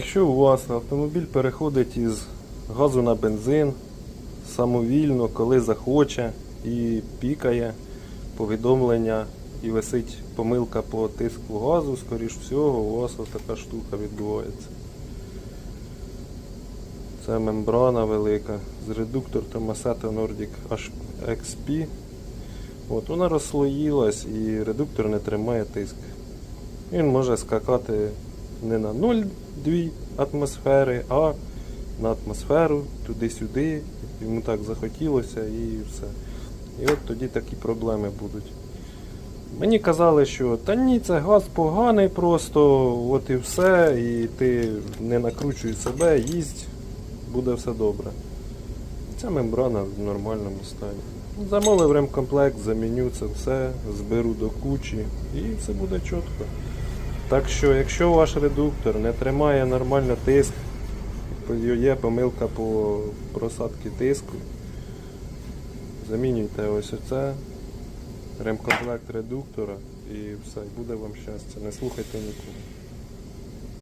Якщо у вас автомобіль переходить із газу на бензин самовільно, коли захоче і пікає повідомлення і висить помилка по тиску газу, скоріш всього, у вас ось така штука відбувається. Це мембрана велика з редуктор Tomasetto Nordic XP. От, вона розслоїлась і редуктор не тримає тиск. Він може скакати не на 0,2 атмосфери, а на атмосферу, туди-сюди. Йому так захотілося і все. І от тоді такі проблеми будуть. Мені казали, що та ні, це газ поганий просто, от і все, і ти не накручуй себе, їсть, буде все добре. Ця мембрана в нормальному стані. Замовив ремкомплект, заміню це все, зберу до кучі і все буде чітко. Так що, якщо ваш редуктор не тримає нормально тиск, є помилка по просадці тиску, замінюйте ось оце, ремкомплект редуктора і все, буде вам щастя. Не слухайте нікого.